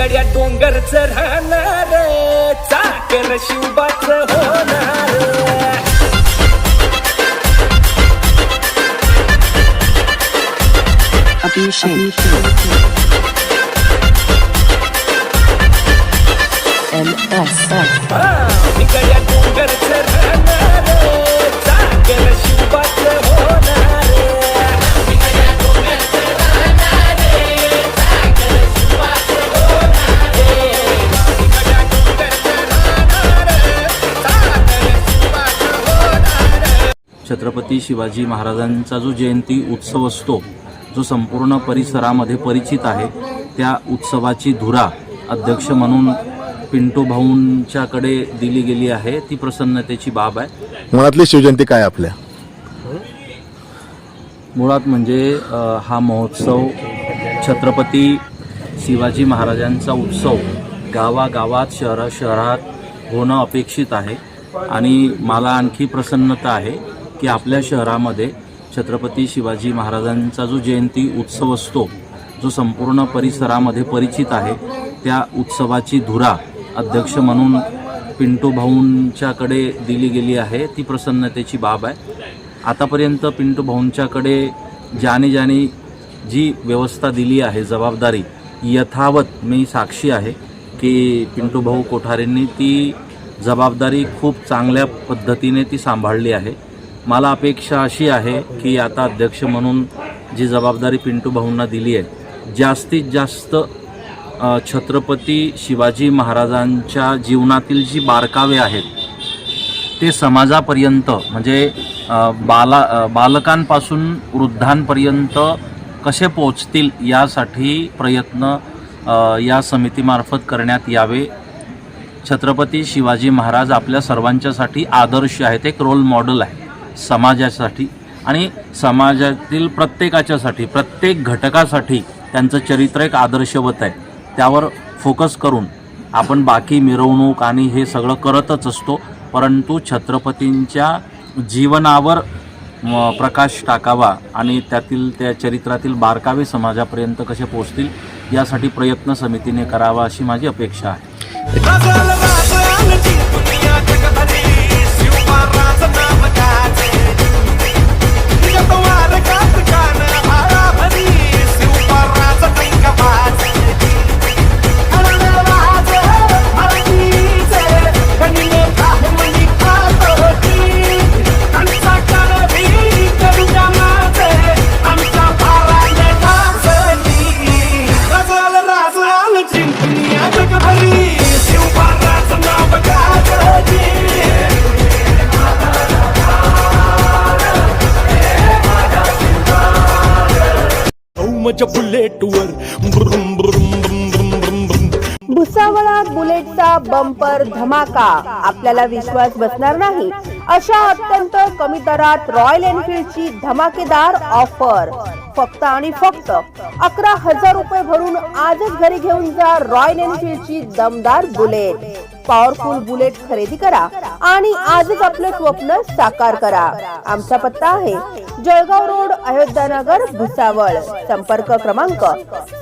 गड्या डोंगरच राहणार चाकर शिवबाच होणार Abhishek. MSF. गड्या डोंगरच छत्रपती शिवाजी महाराजांचा जो जयंती उत्सव असतो जो संपूर्ण परिसरामध्ये परिचित आहे त्या उत्सवाची धुरा अध्यक्ष म्हणून पिंटू भाऊंच्याकडे दिली गेली आहे. ती प्रसन्नतेची बाब आहे. मुळातली शिवजयंती काय आपल्या? मुळात म्हणजे हा महोत्सव छत्रपती शिवाजी महाराजांचा उत्सव गावागावात शहरा शहरात होणं अपेक्षित आहे. आणि मला आणखी प्रसन्नता आहे की आपल्या शहरामध्ये छत्रपती शिवाजी महाराजांचा जो जयंती उत्सव असतो जो संपूर्ण परिसरामध्ये परिचित आहे त्या उत्सवाची धुरा अध्यक्ष म्हणून पिंटू भाऊंच्याकडे दिली गेली आहे. ती प्रसन्नतेची बाब आहे. आतापर्यंत पिंटू भाऊंच्याकडे ज्याने ज्याने जी व्यवस्था दिली आहे जबाबदारी यथावत मी साक्षी आहे की पिंटू भाऊ कोठारेंनी ती जबाबदारी खूप चांगल्या पद्धतीने ती सांभाळली आहे. मला अपेक्षा अशी आहे की आता अध्यक्ष म्हणून जी जबाबदारी पिंटू भाऊंना दिली आहे जास्तीत जास्त छत्रपती शिवाजी महाराजांच्या जीवनातील जी बारकावे आहेत ते समाजापर्यंत म्हणजे बाला बालकांपासून वृद्धांपर्यंत कसे पोचतील यासाठी प्रयत्न या समितीमार्फत करण्यात यावे. छत्रपती शिवाजी महाराज आपल्या सर्वांच्यासाठी आदर्श आहेत एक रोल मॉडेल आहे. समाजासाठी आणि समाजातील प्रत्येकाच्यासाठी प्रत्येक घटकासाठी त्यांचं चरित्र एक आदर्शवत आहे. त्यावर फोकस करून आपण बाकी मिरवणूक आणि हे सगळं करतच असतो. परंतु छत्रपतींच्या जीवनावर प्रकाश टाकावा आणि त्यातील त्या चरित्रातील बारकावे समाजापर्यंत कसे पोचतील यासाठी प्रयत्न समितीने करावा अशी माझी अपेक्षा आहे. माझ्या बुलेटवर. ब्रुम ब्रुम ब्रुम ब्रुम ब्रुम ब्रुम. भुसावळात बुलेटचा बंपर धमाका. आपल्याला विश्वास बसणार नाही. अशा अत्यंत कमी दरात रॉयल एनफिल्डची धमाकेदार ऑफर फक्त आणि फक्त अकरा हजार रुपये भरून आजच घरी घेऊन जा रॉयल एनफिल्डची दमदार बुलेट. पॉवरफुल बुलेट खरेदी करा आणि आजच आपलं स्वप्न साकार करा. आमचा पत्ता आहे जळगाव रोड अयोध्यानगर भुसावळ. संपर्क क्रमांक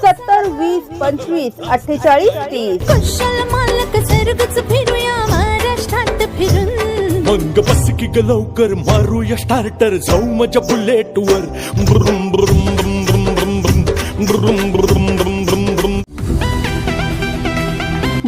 सत्तर वीस पंचवीस अठ्ठेचाळीस तीस. कुशल मालक सर्गच फिरूया महाराष्ट्रात फिरून. मग बस की ग लवकर मारूया स्टार्टर जाऊ माझ्या ब्रुम ब्रुम ब्रुम ब्रुम ब्रुम ब्रुम ब्रुम ब्रुम ब्रुम.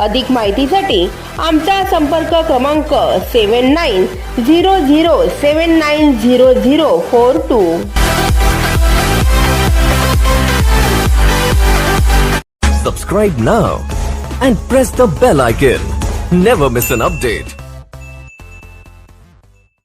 अधिक माहितीसाठी आमचा संपर्क क्रमांक seven nine zero zero seven nine zero zero four two. Subscribe now and press the bell icon never miss an update